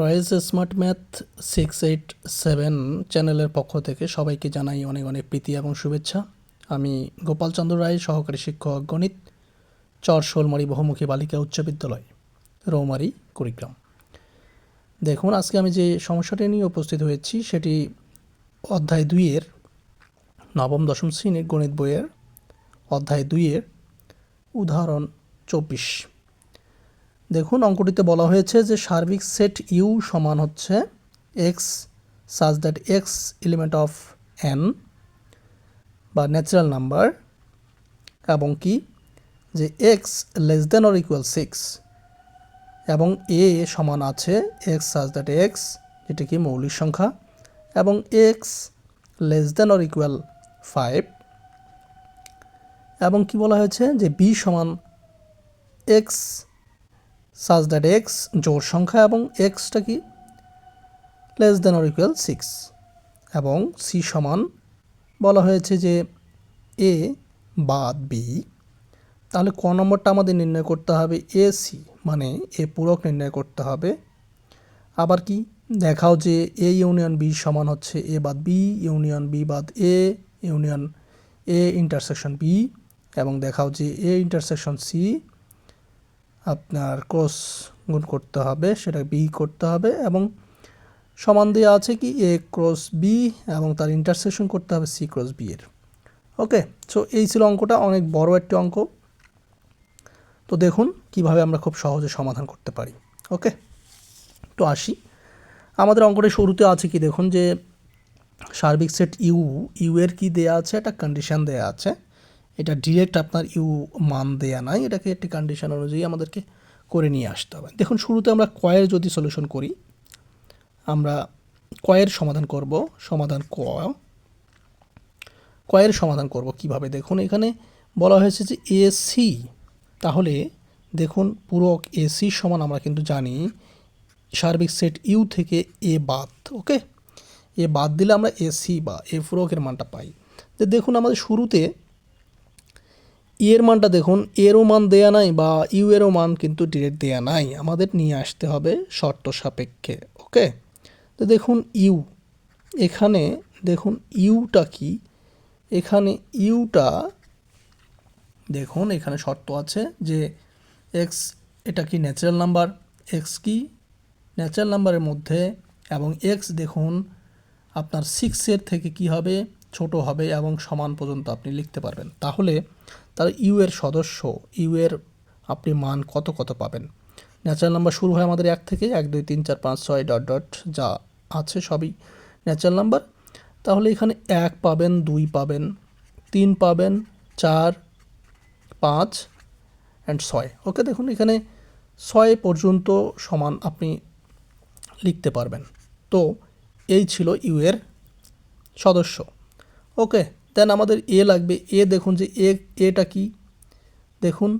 রয়েস smart math six eight seven চ্যানেলের পক্ষ থেকে সবাইকে জানাই অনেক অনেক প্রীতি এবং শুভেচ্ছা। আমি গোপালচন্দ্র রায়, সহকারী শিক্ষক গণিত, চর শোলমারি বহুমুখী বালিকা উচ্চ বিদ্যালয়, রৌমারি, কুড়িগ্রাম। দেখুন, আজকে আমি যে সমস্যাটি নিয়ে উপস্থিত হয়েছি, সেটি অধ্যায় দুইয়ের নবম, দশম শ্রেণির গণিত বইয়ের অধ্যায় দুইয়ের উদাহরণ চব্বিশ। দেখুন, অঙ্কটিতে বলা হয়েছে যে সার্বিক সেট ইউ সমান হচ্ছে x such that x element of N বা ন্যাচারাল নাম্বার এবং কি? যে x less than or equal six এবং এ সমান আছে এক্স সাজ দ্যাট এক্স যেটি কি মৌলিক সংখ্যা, এবং x less than or equal five এবং কি বলা হয়েছে? যে বি সমান এক্স সাজ দ্যাট এক্স জোর সংখ্যা এবং এক্সটা কি? Less than or equal six. এবং সি সমান বলা হয়েছে যে এ বাদ বি তাহলে ক নম্বরটা আমাদের নির্ণয় করতে হবে এ সি মানে এ পূরক নির্ণয় করতে হবে। আবার কি? দেখাও যে এ ইউনিয়ন বি সমান হচ্ছে এ বাদ বি ইউনিয়ন বি বাদ A union A intersection B এবং দেখাও যে এ ইন্টারসেকশন সি আপনার ক্রস গুণ করতে হবে, সেটা বি করতে হবে এবং সমান দিয়ে আছে কি এ ক্রস বি এবং তার ইন্টারসেকশন করতে হবে সি ক্রস বি এর। ওকে সো এই ছিল অঙ্কটা, অনেক বড় একটি অঙ্ক। তো দেখুন কীভাবে আমরা খুব সহজে সমাধান করতে পারি। ওকে তো আসি। আমাদের অঙ্কটা শুরুতে আছে কি দেখুন যে সার্বিক সেট ইউ ইউ এর কি দেয়া আছে? একটা কন্ডিশন দেয়া আছে। এটা ডিরেক্ট আপনার ইউ মান দেয়া নাই, এটাকে একটি কন্ডিশন অনুযায়ী আমাদেরকে করে নিয়ে আসতে হবে। দেখুন, শুরুতে আমরা কয়ের যদি সলিউশন করি, আমরা কয়ের সমাধান করব, সমাধান ক, কয়ের সমাধান করব কীভাবে? দেখুন, এখানে বলা হয়েছে যে এসি তাহলে দেখুন পুরো এসি সমান আমরা কিন্তু জানি, সার্বিক সেট ইউ থেকে এ বাদ ওকে এ বাদ দিলে আমরা এসি বা এ পুরকের মানটা পাই। দেখুন, আমাদের শুরুতে এর মানটা দেখুন, এরও মান দেয়া নাই বা ইউ এরও মান কিন্তু ডিরেক্ট দেয়া নাই। আমাদের নিয়ে আসতে হবে শর্ত সাপেক্ষে ওকে তো দেখুন, ইউ, এখানে দেখুন, ইউটা কি? এখানে ইউটা, দেখুন, এখানে শর্ত আছে যে এক্স এটা কি ন্যাচারাল নাম্বার এক্স কি ন্যাচারাল নাম্বারের মধ্যে, এবং এক্স দেখুন, আপনার সিক্সের থেকে কি হবে? ছোট হবে এবং সমান পর্যন্ত আপনি লিখতে পারবেন। তাহলে তার ইউ এর সদস্য, ইউ এর আপনি মান কত কত পাবেন? ন্যাচারাল নাম্বার শুরু হয় আমাদের এক থেকে এক, দুই, তিন, চার, পাঁচ, ছয় ডট ডট যা আছে সবই ন্যাচারাল নাম্বার তাহলে এখানে এক পাবেন, দুই পাবেন, তিন পাবেন, চার, পাঁচ অ্যান্ড ছয়। ওকে দেখুন এখানে ছয় পর্যন্ত সমান আপনি লিখতে পারবেন। তো এই ছিল ইউ এর সদস্য। ওকে দেন আমাদের এ লাগবে। এ দেখুন যে এ এটা কি? দেখুন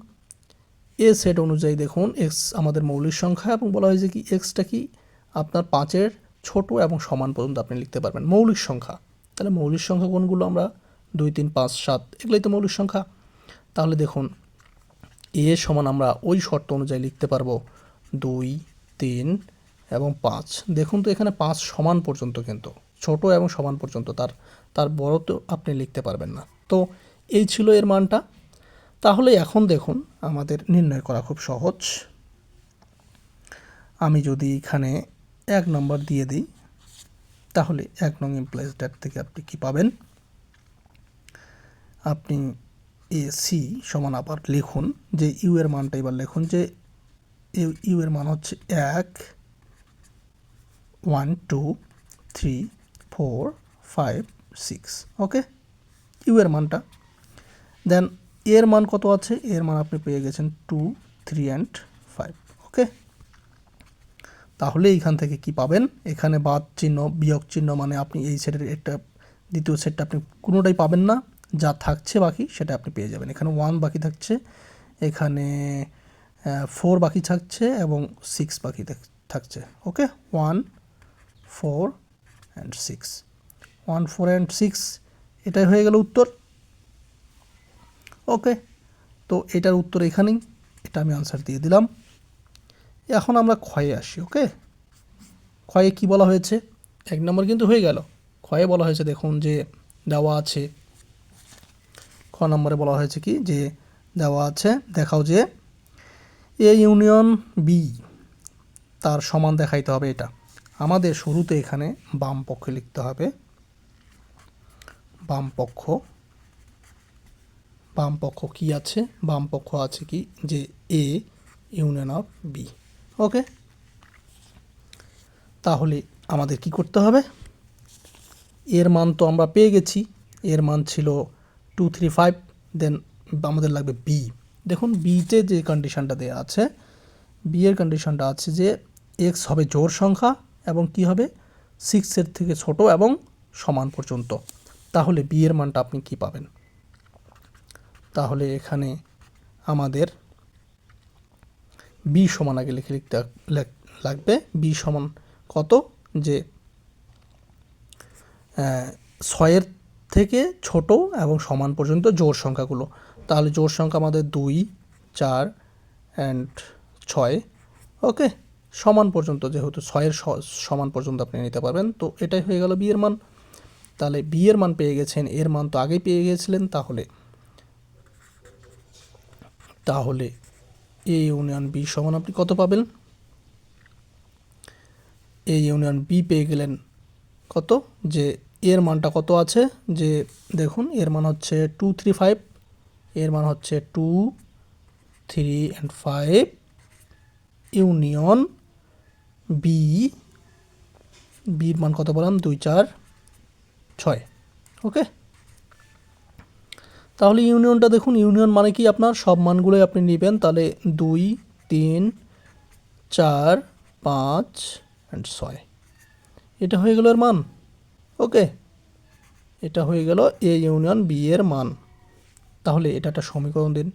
এ সেট অনুযায়ী দেখুন এক্স আমাদের মৌলিক সংখ্যা এবং বলা হয়েছে কি এক্সটা কি? আপনার পাঁচের ছোট এবং সমান পর্যন্ত আপনি লিখতে পারবেন। মৌলিক সংখ্যা। তাহলে মৌলিক সংখ্যা কোনগুলো আমরা? দুই, তিন, পাঁচ, সাত, এগুলোই তো মৌলিক সংখ্যা। তাহলে দেখুন এ সমান আমরা ওই শর্ত অনুযায়ী লিখতে পারব। দুই, তিন এবং পাঁচ। দেখুন তো এখানে পাঁচ সমান পর্যন্ত কিন্তু। ছোট এবং সমান পর্যন্ত, তার তার বড় তো আপনি লিখতে পারবেন না। তো এই ছিল এর মানটা। তাহলে এখন দেখুন, আমাদের নির্ণয় করা খুব সহজ। আমি যদি এখানে এক নম্বর দিয়ে দিই, তাহলে এক নং এমপ্লয়েজ ডেট থেকে আপনি কি পাবেন? আপনি এ সি সমান আবার লিখুন যে ইউ এর মানটা এবার লিখুন যে ইউ এর মান হচ্ছে এক one two three four five six okay U এর মানটা। দেন এর মান কত আছে? এর মান আপনি পেয়ে গেছেন two three and five okay তাহলে এইখান থেকে কি পাবেন? এখানে বাদ চিহ্ন, বিয়োগ চিহ্ন মানে আপনি এই সেটের একটা, দ্বিতীয় সেটটা আপনি কোনোটাই পাবেন না। যা থাকছে বাকি সেটা আপনি পেয়ে যাবেন। এখানে ওয়ান বাকি থাকছে, এখানে ফোর বাকি থাকছে এবং সিক্স বাকি থাকছে okay one four and six one four and six এটাই হয়ে গেল উত্তর। ওকে তো এটার উত্তর এখানেই, এটা আমি আনসার দিয়ে দিলাম। এখন আমরা ক্ষয়ে আসি ওকে ক্ষয়ে কি বলা হয়েছে? এক নম্বর কিন্তু হয়ে গেল। ক্ষয়ে বলা হয়েছে, দেখুন যে দেওয়া আছে। খ নম্বরে বলা হয়েছে কি? যে দেওয়া আছে, দেখাও যে এ ইউনিয়ন বি তার সমান দেখাইতে হবে এটা। আমাদের শুরুতে এখানে বাম পক্ষে লিখতে হবে। বাম পক্ষ। বাম পক্ষ কি আছে? বাম পক্ষ আছে কি? যে A union of B okay? তাহলে আমাদের কি করতে হবে? এর মান তো আমরা পেয়ে গেছি। এর মান ছিল টু থ্রি ফাইভ দেন আমাদের লাগবে বি দেখুন বিতে যে কন্ডিশনটা দেওয়া আছে বি এর কন্ডিশনটা আছে যে এক্স হবে জোর সংখ্যা এবং কি হবে? সিক্সের থেকে ছোট এবং সমান পর্যন্ত। তাহলে বি এর মানটা আপনি কি পাবেন? তাহলে এখানে আমাদের বি সমান আগে লিখে লিখতে লাগ- লাগবে। বি সমান কত? যে ছয়ের থেকে ছোট এবং সমান পর্যন্ত জোড় সংখ্যাগুলো। তাহলে জোড় সংখ্যা আমাদের দুই, চার অ্যান্ড ছয় ওকে সমান পর্যন্ত, যেহেতু ছয়ের সমান পর্যন্ত আপনি নিতে পারবেন, তো এটাই হয়ে গেল বিয়ের মান। তাহলে বিয়ের মান পেয়ে গেছেন, এর মান তো আগেই পেয়ে গিয়েছিলেন তাহলে তাহলে এ ইউনিয়ন বি সমান আপনি কত পাবেন? এ ইউনিয়ন বি পেয়ে গেলেন কত? যে এর মানটা কত আছে? যে দেখুন, এর মান হচ্ছে টু থ্রি ফাইভ এর মান হচ্ছে two three and five union B বির মান কত বললাম? দুই, চার, ছয়। ওকে? তাহলে ইউনিয়নটা দেখুন, ইউনিয়ন মানে কি আপনার? সব মানগুলোই আপনি নেবেন, তাহলে দুই, তিন, চার, পাঁচ অ্যান্ড ছয়। এটা হয়ে গেল এর মান। ওকে? এটা হয়ে গেল এ ইউনিয়ন বি এর মান। তাহলে এটা একটা সমীকরণ দিন।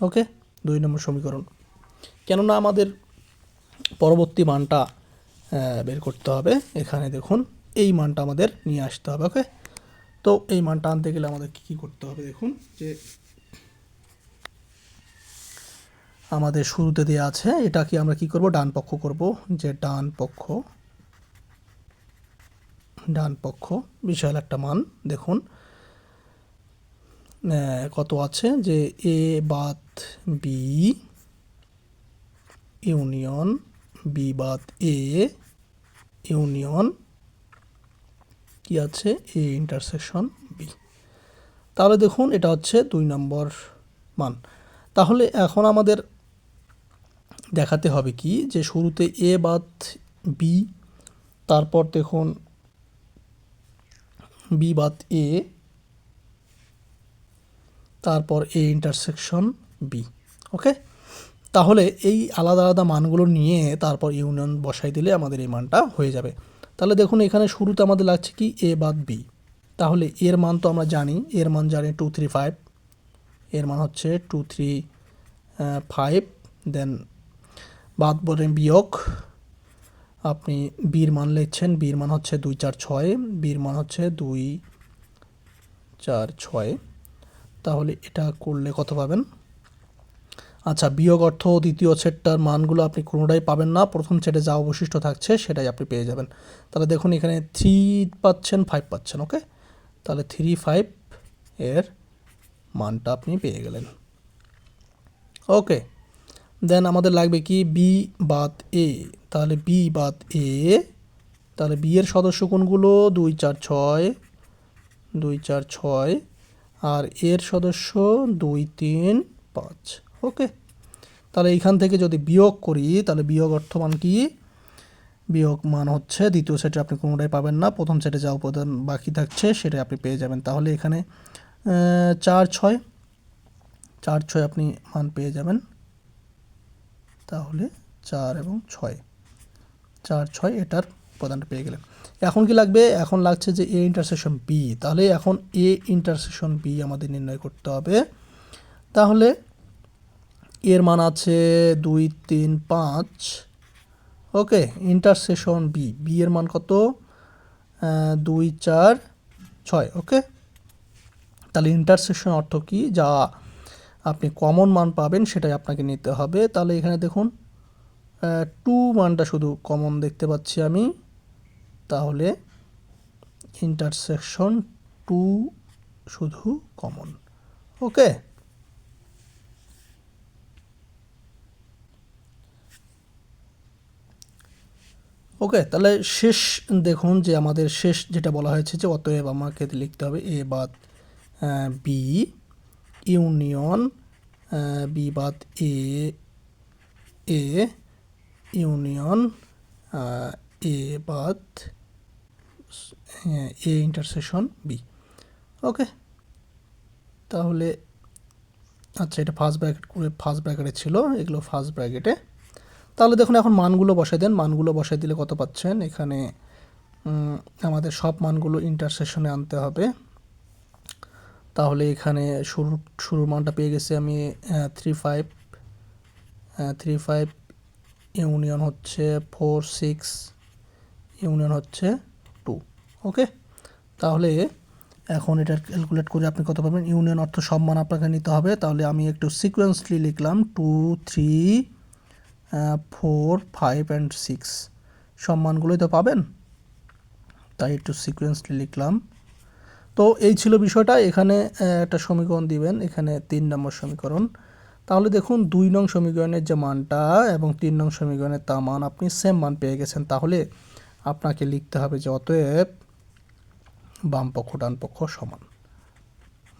ওকে? দুই নম্বর সমীকরণ। কেননা আমাদের পরবর্তী মানটা বের করতে হবে। এখানে দেখুন, এই মানটা আমাদের নিয়ে আসতে হবে, ওকে? তো এই মানটা আনতে গেলে আমাদের কী কী করতে হবে দেখুন, যে আমাদের শুরুতে দেওয়া আছে এটা কি আমরা কি করব? ডান পক্ষ করব, যে ডান পক্ষ ডান পক্ষ, বিশাল একটা মান, দেখুন। কত আছে? যে এ বাদ বি, ইউনিয়ন বি বাদ এ, ইউনিয়ন, কি আছে? A intersection B. তাহলে দেখুন, এটা হচ্ছে দুই নম্বর মান। তাহলে এখন আমাদের দেখাতে হবে কি? যে শুরুতে এ বাদ বি, তারপর দেখুন, বি বাদ এ, তারপর এ ইন্টারসেকশন বি। ওকে? তাহলে এই আলাদা আলাদা মানগুলো নিয়ে তারপর ইউনিয়ন বসাই দিলে আমাদের এই মানটা হয়ে যাবে। তাহলে দেখুন এখানে শুরুতে আমাদের লাগছে কি এ বাদ বি তাহলে এর মান তো আমরা জানি, এর মান জানি টু থ্রি ফাইভ এর মান হচ্ছে টু থ্রি ফাইভ দেন বাদ বলে বিয়োগ, আপনি বির মান লিখছেন বির মান হচ্ছে দুই চার ছয় বির মান হচ্ছে দুই চার ছয় তাহলে এটা করলে কত পাবেন? আচ্ছা বিয়োগ অর্থ দ্বিতীয় সেটটার মানগুলো আপনি কোনোটাই পাবেন না। প্রথম সেটে যা অবশিষ্ট থাকছে সেটাই আপনি পেয়ে যাবেন। তাহলে দেখুন, এখানে থ্রি পাচ্ছেন ফাইভ পাচ্ছেন ওকে তাহলে থ্রি ফাইভ এর মানটা আপনি পেয়ে গেলেন। ওকে দেন আমাদের লাগবে কি? বি বাদ এ তাহলে বি বাদ এ তাহলে বি এর সদস্য কোনগুলো? দুই, চার, ছয়, দুই, চার, ছয়, আর এর সদস্য দুই, তিন, পাঁচ। ওকে তাহলে এইখান থেকে যদি বিয়োগ করি, তাহলে বিয়োগ অর্থমান কি? বিয়োগ মান হচ্ছে দ্বিতীয় সেটে আপনি কোনোটাই পাবেন না। প্রথম সেটে যা উপাদান বাকি থাকছে, সেটাই আপনি পেয়ে যাবেন। তাহলে এখানে চার ছয় চার ছয় আপনি মান পেয়ে যাবেন। তাহলে চার এবং ছয়। চার ছয় এটার উপাদানটা পেয়ে গেলেন। এখন কি লাগবে? এখন লাগছে যে এ ইন্টারসেকশন বি তাহলে এখন এ ইন্টারসেকশন বি আমাদের নির্ণয় করতে হবে। তাহলে এর মান আছে দুই, তিন, পাঁচ। ওকে ইন্টারসেকশন বি বি এর মান কত? দুই, চার, ছয় ওকে তাহলে ইন্টারসেকশন অর্থ কি? যা আপনি কমন মান পাবেন সেটাই আপনাকে নিতে হবে। তাহলে এখানে দেখুন টু মানটা শুধু কমন দেখতে পাচ্ছি আমি। তাহলে ইন্টারসেকশন টু শুধু কমন ওকে ওকে তাহলে শেষ, দেখুন যে আমাদের শেষ যেটা বলা হয়েছে যে অতএব আমাকে লিখতে হবে এ বাদ বি ইউনিয়ন বি বাদ এ এ ইউনিয়ন এ বাদ এ ইন্টারসেকশন বি ওকে তাহলে আচ্ছা এটা ফার্স্ট ব্র্যাকেট করে ফার্স্ট ব্র্যাকেটে ছিল, এগুলো ফার্স্ট ব্র্যাকেটে তাহলে দেখুন, এখন মানগুলো বসাই দেন। মানগুলো বসাই দিলে কত পাচ্ছেন? এখানে আমাদের সব মানগুলো ইন্টারসেকশনে আনতে হবে। তাহলে এখানে শুরু, শুরুর মানটা পেয়ে গেছি আমি three five three five union হচ্ছে ফোর সিক্স ইউনিয়ন হচ্ছে টু ওকে তাহলে এখন এটা ক্যালকুলেট করে আপনি কত পাবেন? ইউনিয়ন অর্থ সব মান আপনাকে নিতে হবে। তাহলে আমি একটু সিকোয়েন্সলি লিখলাম two three four five and six সব মানগুলোই তো পাবেন। তাই একটু সিকোয়েন্সলি লিখলাম। তো এই ছিল বিষয়টা। এখানে একটা সমীকরণ দিবেন। এখানে তিন নম্বর সমীকরণ। তাহলে দেখুন, দুই নং সমীকরণের যে মানটা এবং তিন নং সমীকরণের তা মান, আপনি সেম মান পেয়ে গেছেন। তাহলে আপনাকে লিখতে হবে যে অতএব বাম পক্ষ, ডান পক্ষ সমান।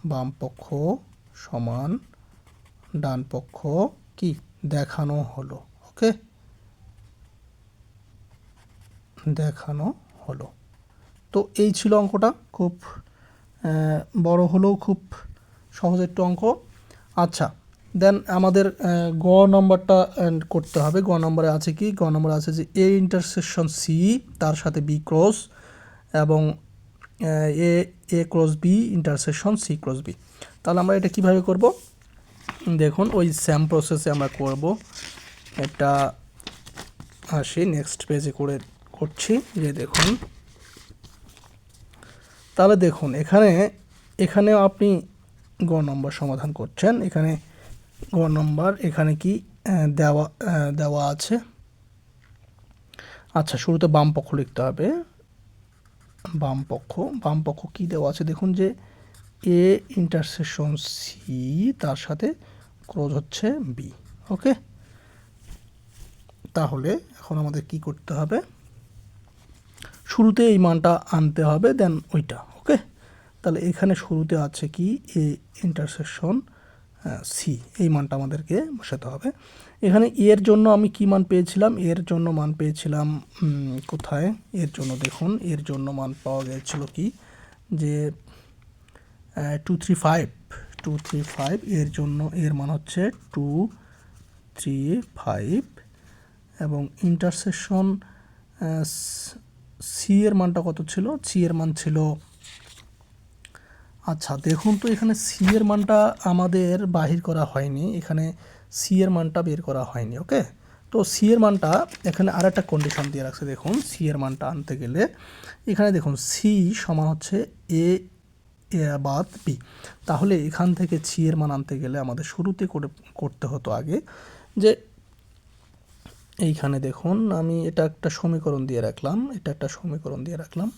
বাম পক্ষ সমান, ডান পক্ষ কি? দেখানো হলো। ওকে দেখানো হলো। তো এই ছিল অঙ্কটা। খুব বড় হলেও খুব সহজ একটু অঙ্ক। আচ্ছা দেন আমাদের গ নম্বরটা করতে হবে। গ নম্বরে আছে কি? গ নম্বরে আছে যে এ ইন্টারসেকশন সি তার সাথে বি ক্রস এবং, A A cross B intersection C cross B তাহলে আমরা এটা কীভাবে করব? দেখুন, ওই স্যাম প্রসেসে আমরা করব। এটা আসি নেক্সট পেজে করে করছি, যে দেখুন। তাহলে দেখুন, এখানে এখানে আপনি গ নম্বর সমাধান করছেন। এখানে গ নম্বর, এখানে কি দেওয়া দেওয়া আছে। আচ্ছা শুরুতে বাম পক্ষ লিখতে হবে। বাম পক্ষ বাম পক্ষ কী দেওয়া আছে? দেখুন যে এ ইন্টারসেকশন সি তার সাথে ক্রোজ হচ্ছে বি ওকে তাহলে এখন আমাদের কি করতে হবে? শুরুতে এই মানটা আনতে হবে দেন ওইটা ওকে তাহলে এখানে শুরুতে আছে কি? এ ইন্টারসেকশন সি এই মানটা আমাদেরকে বসাতে হবে। এখানে এর জন্য আমি কি মান পেয়েছিলাম? এর জন্য মান পেয়েছিলাম কোথায়? এর জন্য দেখুন এর জন্য মান পাওয়া গিয়েছিল কি? যে two three five two three five এর জন্য এর মান হচ্ছে টু থ্রি ফাইভ এবং ইন্টারসেকশন সি এর মানটা কত ছিল? সি এর মান ছিল আচ্ছা দেখুন তো এখানে সি এর মানটা আমাদের বাহির করা হয়নি, এখানে সি এর মানটা বের করা হয়নি ওকে তো সি এর মানটা এখানে আর একটা কন্ডিশন দিয়ে রাখছে, দেখুন সি এর মানটা আনতে গেলে, এখানে দেখুন সি সমান হচ্ছে এ বাদ বি তাহলে এখান থেকে সি এর মান আনতে গেলে আমাদের শুরুতে করে, করতে হতো আগে যে এইখানে দেখুন, আমি এটা একটা সমীকরণ দিয়ে রাখলাম, এটা একটা সমীকরণ দিয়ে রাখলাম।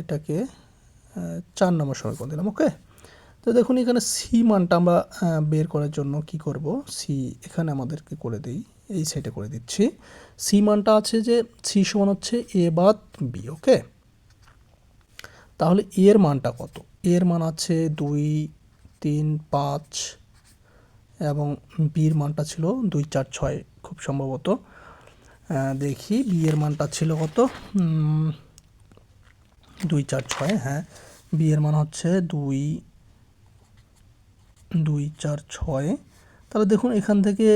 এটাকে চার নম্বর সমীকরণ দিলাম, ওকে? তো দেখুন, এখানে সি মানটা আমরা বের করার জন্য কি করব? সি এখানে আমাদেরকে করে দিই, এই সাইডে করে দিচ্ছি। সি মানটা আছে যে সি সমান হচ্ছে এ বাদ বি ওকে? তাহলে এর মানটা কত? এর মান আছে দুই, তিন, পাঁচ বির মানটা ছিল দুই চার ছয় খুব সম্ভবত। দেখি বি এর মানটা ছিল কত? দুই চার ছয় হ্যাঁ। বি এর মান হচ্ছে দুই দুই চার ছয়। তাহলে দেখুন এখান থেকে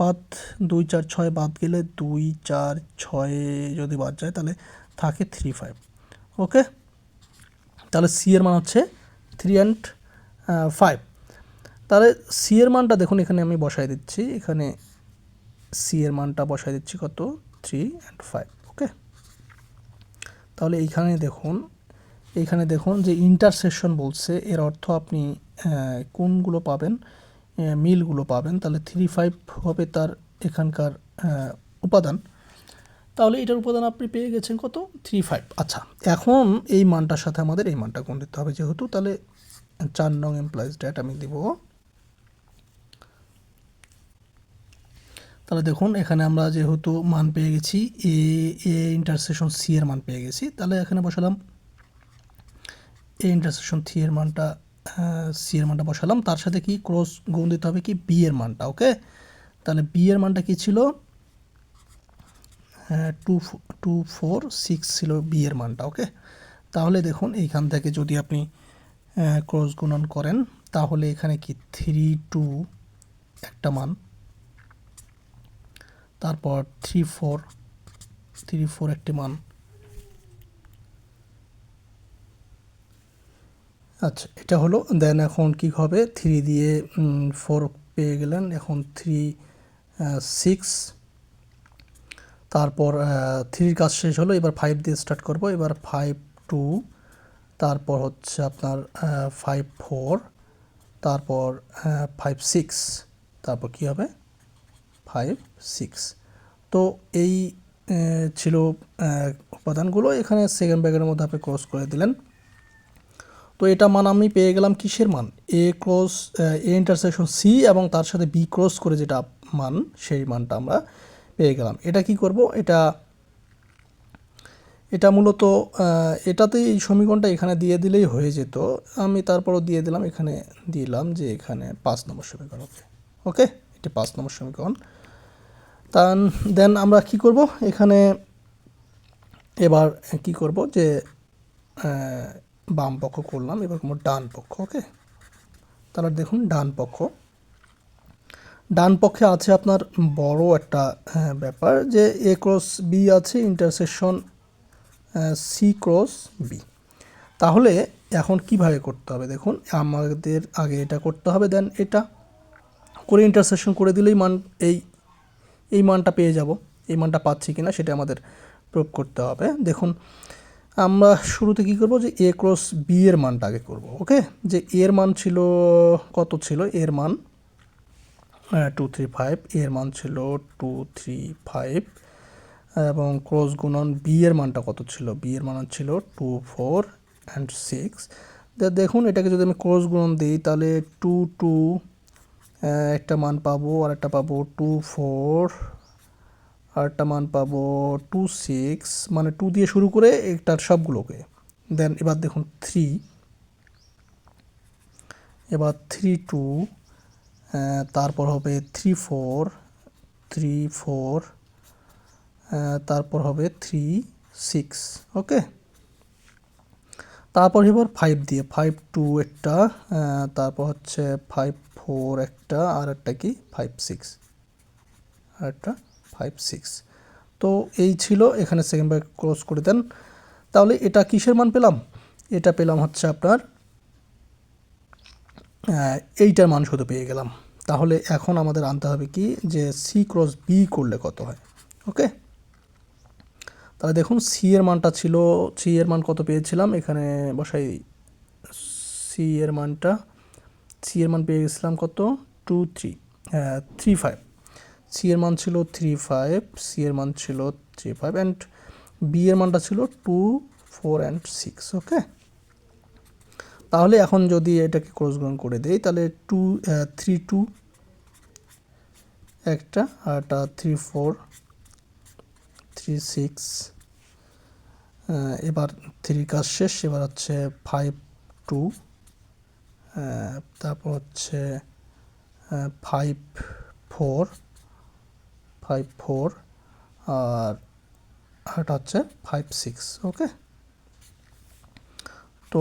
বাদ দুই চার ছয় বাদ গেলে দুই চার ছয় যদি বাদ যায় তাহলে থাকে থ্রি ফাইভ ওকে তাহলে সি এর মান হচ্ছে থ্রি অ্যান্ড ফাইভ তাহলে সি এর মানটা দেখুন, এখানে আমি বসাই দিচ্ছি। এখানে সি এর মানটা বসাই দিচ্ছি কত? থ্রি অ্যান্ড ফাইভ ওকে তাহলে এইখানে দেখুন এইখানে দেখুন যে ইন্টারসেকশন বলছে, এর অর্থ আপনি কোনগুলো পাবেন মিলগুলো পাবেন। তাহলে থ্রি ফাইভ হবে তার এখানকার উপাদান। তাহলে এটার উপাদান আপনি পেয়ে গেছেন কত? থ্রি ফাইভ আচ্ছা এখন এই মানটার সাথে আমাদের এই মানটা গুণ দিতে হবে যেহেতু, তাহলে চার নং এমপ্লয়েজ ডেট আমি দিব তাহলে দেখুন, এখানে আমরা যেহেতু মান পেয়ে গেছি, এ এ ইন্টারসেকশন সি এর মান পেয়ে গেছি, তাহলে এখানে বসালাম, এ ইন্টারসেকশন থ্রি এর মানটা সি এর মানটা বসালাম, তার সাথে কি ক্রস গুণ দিতে হবে কি? বি এর মানটা ওকে তাহলে বি এর মানটা কি ছিল? টু টু ফোর সিক্স ছিল বি এর মানটা ওকে তাহলে দেখুন, এইখান থেকে যদি আপনি ক্রস গুণন করেন, তাহলে এখানে কি? থ্রি টু একটা মান। তারপর থ্রি ফোর থ্রি ফোর একটি মান। আচ্ছা এটা হলো দেন এখন কি হবে? থ্রি দিয়ে ফোর পেয়ে গেলেন। এখন থ্রি সিক্স তারপর থ্রির কাজ শেষ হলো, এবার ফাইভ দিয়ে স্টার্ট করব। এবার ফাইভ টু তারপর হচ্ছে আপনার ফাইভ ফোর তারপর ফাইভ সিক্স তারপর কী হবে? ফাইভ সিক্স তো এই ছিল উপাদানগুলো। এখানে সেকেন্ড ব্যাগের মধ্যে আপনি ক্রস করে দিলেন। তো এটা মান আমি পেয়ে গেলাম কিসের মান? A cross A intersection C এবং তার সাথে বি ক্রস করে যেটা মান, সেই মানটা আমরা পেয়ে গেলাম। এটা কি করব? এটা এটা মূলত এটাতেই এই সমীকরণটা এখানে দিয়ে দিলেই হয়ে যেত। আমি তারপরও দিয়ে দিলাম, এখানে দিলাম যে এখানে পাঁচ নম্বর সমীকরণ। ওকে ওকে? এটি পাঁচ নম্বর সমীকরণ। তান দেন আমরা কি করব? এখানে এবার কি করব যে বাম পক্ষ করলাম এবার করব ডান পক্ষ ওকে তাহলে দেখুন ডান পক্ষ। ডান পক্ষে আছে আপনার বড় একটা আহ, ব্যাপার যে এ ক্রস বি আছে ইন্টারসেকশন সি ক্রস বি তাহলে এখন কীভাবে করতে হবে? দেখুন আমাদের আগে এটা করতে হবে দেন এটা। করে ইন্টারসেকশন করে দিলেই মান এই এই মানটা পেয়ে যাব, এই মানটা পাচ্ছি কিনা সেটা আমাদের প্রয়োগ করতে হবে। দেখুন, আমরা শুরুতে কী করব? যে এ ক্রস বি এর মানটা আগে করব ওকে যে এর মান ছিল, কত ছিল? এর মান টু থ্রি ফাইভ এর মান ছিল টু থ্রি ফাইভ এবং ক্রস গুণন বি এর মানটা কত ছিল? বি এর মান ছিল টু ফোর অ্যান্ড সিক্স দেখুন, এটাকে যদি আমি ক্রস গুণন দিই, তাহলে টু টু একটা মান পাবো আর একটা পাবো টু ফোর আর একটা মান পাবো টু সিক্স মানে টু দিয়ে শুরু করে একটার সবগুলোকে। দেন এবার দেখুন থ্রি এবার থ্রি টু তারপর হবে থ্রি ফোর থ্রি ফোর তারপর হবে থ্রি সিক্স ওকে তারপর এবার ফাইভ দিয়ে ফাইভ টু একটা তারপর হচ্ছে ফাইভ ফোর একটা, আর একটা কি? Five six. আর একটা ফাইভ সিক্স। তো এই ছিল, এখানে সেকেন্ড ব্যাগ ক্রস করে দেন। তাহলে এটা কিসের মান পেলাম? এটা পেলাম হচ্ছে আপনার এইটার মান শুধু পেয়ে গেলাম। তাহলে এখন আমাদের আনতে হবে কি? যে সি ক্রস বি করলে কত হয়? ওকে? তাহলে দেখুন সি এর মানটা ছিল সি এর মান কত পেয়েছিলাম? এখানে বসাই সি এর মানটা সি এর মান পেয়ে গেছিলাম কত? Two three three five C এর মান ছিল থ্রি ফাইভ সি এর মান ছিল থ্রি ফাইভ অ্যান্ড বি এর মানটা ছিল two four and six okay তাহলে এখন যদি এটাকে ক্রস গুণ করে দেই, তাহলে টু থ্রি টু একটা, আর একটা থ্রি ফোর থ্রি সিক্স এবার থ্রি কাজ শেষ, এবার হচ্ছে ফাইভ টু তারপর হচ্ছে ফাইভ ফোর ফাইভ ফোর আর আরেকটা হচ্ছে ফাইভ সিক্স ওকে তো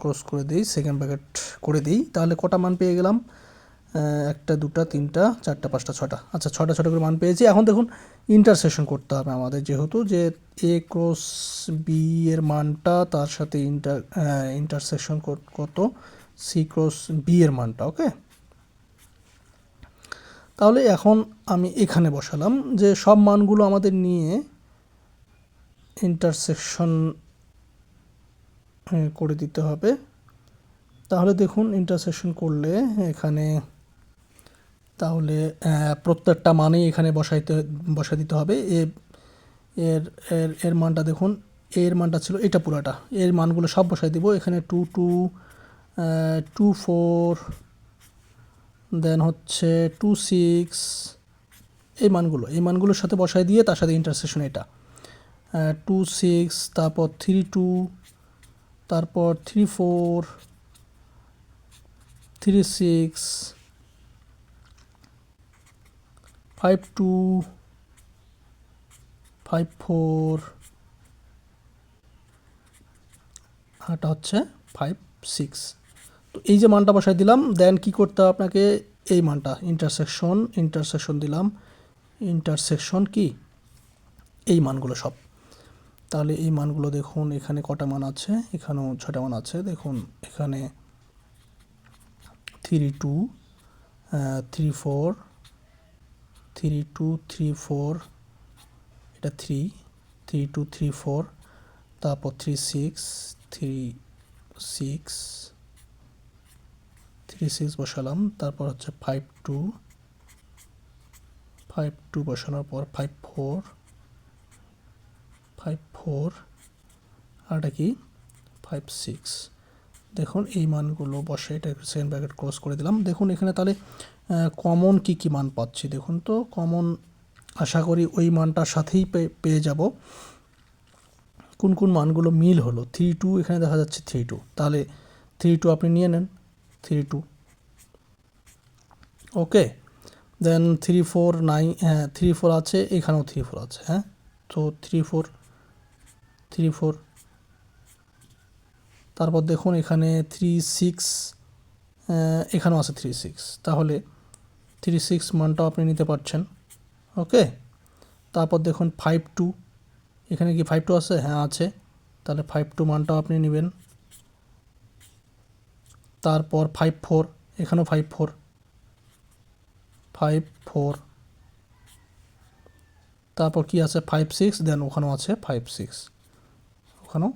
ক্রস করে দিই সেকেন্ড প্যাকেট করে দিই, তাহলে কটা মান পেয়ে গেলাম? একটা, দুটা, তিনটা, চারটা, পাঁচটা, ছটা। আচ্ছা ছটা ছটা করে মান পেয়েছি। এখন দেখুন ইন্টারসেকশন করতে হবে আমাদের যেহেতু, যে এ ক্রস বি এর মানটা তার সাথে ইন্টার ইন্টারসেকশন কত? সি ক্রস বি এর মানটা, ওকে? তাহলে এখন আমি এখানে বসালাম যে সব মানগুলো আমাদের নিয়ে ইন্টারসেকশন করে দিতে হবে। তাহলে দেখুন ইন্টারসেকশন করলে এখানে তাহলে প্রত্যেকটা মানেই এখানে বসাইতে, বসাই দিতে হবে। এ, এর এর এর মানটা দেখুন এর মানটা ছিল এটা পুরাটা। এর মানগুলো সব বসাই দিব। এখানে two two two four then হচ্ছে টু সিক্স এই মানগুলো, এই মানগুলোর সাথে বসাই দিয়ে তার সাথে ইন্টারসেকশন এটা। টু সিক্স তারপর থ্রি টু তারপর three four three six five two five four এটা হচ্ছে ফাইভ সিক্স তো এই যে মানটা বসাই দিলাম দেন কি করতে হবে আপনাকে? এই মানটা ইন্টারসেকশন ইন্টারসেকশন দিলাম। ইন্টারসেকশন কি? এই মানগুলো সব। তাহলে এই মানগুলো দেখুন, এখানে কটা মান আছে? এখানেও ছটা মান আছে। দেখুন, এখানে three two three four three two three four এটা three three two three four তারপর three six three six three six বসালাম। তারপর হচ্ছে ফাইভ টু। ফাইভ টু বসানোর পর ফাইভ ফোর। Five four. আর এটা কি? Five six. দেখুন এই মানগুলো বসে এটা সেকেন্ড ব্র্যাকেট ক্লোজ করে দিলাম। দেখুন এখানে তাহলে কমন কি কি মান পাচ্ছি? দেখুন তো, কমন আশা করি ওই মানটার সাথেই পেয়ে যাব। কোন কোন মানগুলো মিল হলো? থ্রি টু, এখানে দেখা যাচ্ছে থ্রি টু। তাহলে থ্রি টু আপনি নিয়ে নেন। Three two okay then three four nine হ্যাঁ থ্রি ফোর আছে, এখানেও থ্রি ফোর আছে হ্যাঁ? তো থ্রি ফোর থ্রি ফোর তারপর দেখুন এখানে থ্রি সিক্স এখানেও আছে থ্রি সিক্স তাহলে থ্রি সিক্স মানটাও আপনি নিতে পারছেন ওকে তারপর দেখুন ফাইভ টু এখানে কি ফাইভ টু আছে? হ্যাঁ আছে। তাহলে ফাইভ টু মানটাও আপনি নেবেন। তারপর ফাইভ ফোর এখানেও ফাইভ ফোর ফাইভ ফোর তারপর কি আছে? ফাইভ সিক্স দেন ওখানেও আছে ফাইভ সিক্স ওখানেও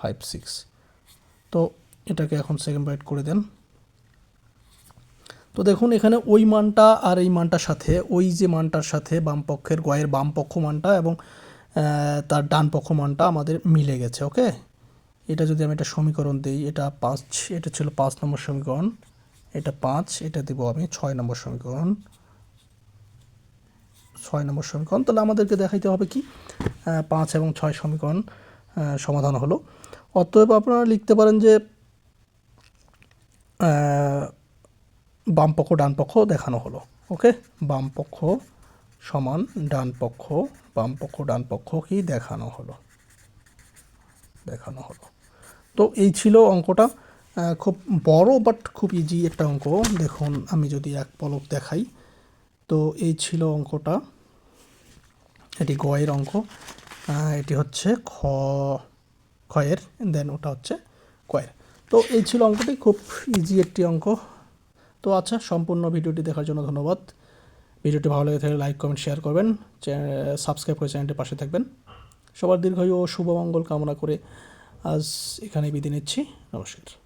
ফাইভ সিক্স তো এটাকে এখন সেকেন্ড বাইট করে দেন। তো দেখুন, এখানে ওই মানটা আর এই মানটার সাথে, ওই যে মানটার সাথে বাম পক্ষের গয়ের বাম পক্ষ মানটা এবং তার ডান পক্ষ মানটা আমাদের মিলে গেছে ওকে এটা যদি আমি একটা সমীকরণ দিই, এটা পাঁচ, এটা ছিল পাঁচ নম্বর সমীকরণ, এটা পাঁচ, এটা দেবো আমি ছয় নম্বর সমীকরণ। ছয় নম্বর সমীকরণ, তাহলে আমাদেরকে দেখাইতে হবে কি? পাঁচ এবং ছয় সমীকরণ সমাধান হলো। অতএব আপনারা লিখতে পারেন যে বাম পক্ষ, ডান পক্ষ দেখানো হলো, ওকে? বাম পক্ষ সমান, ডান পক্ষ, বাম পক্ষ, ডান পক্ষ কি দেখানো হলো? দেখানো হলো। তো এই ছিল অঙ্কটা। খুব বড় বাট খুব ইজি একটা অঙ্ক। দেখুন, আমি যদি এক পলক দেখাই। তো এই ছিল অঙ্কটা। এটি গয়ের অঙ্ক। এটি হচ্ছে খ, ক্ষয়ের দেন ওটা হচ্ছে কয়ের তো এই ছিল অঙ্কটি, খুব ইজি একটি অঙ্ক। তো আচ্ছা সম্পূর্ণ ভিডিওটি দেখার জন্য ধন্যবাদ। ভিডিওটি ভালো লেগে থাকলে লাইক কমেন্ট শেয়ার করবেন। সাবস্ক্রাইব করে চ্যানেলটির পাশে থাকবেন। সবার দীর্ঘায়ু ও শুভমঙ্গল কামনা করে আজ এখানে বিদায় নিচ্ছি। নমস্কার।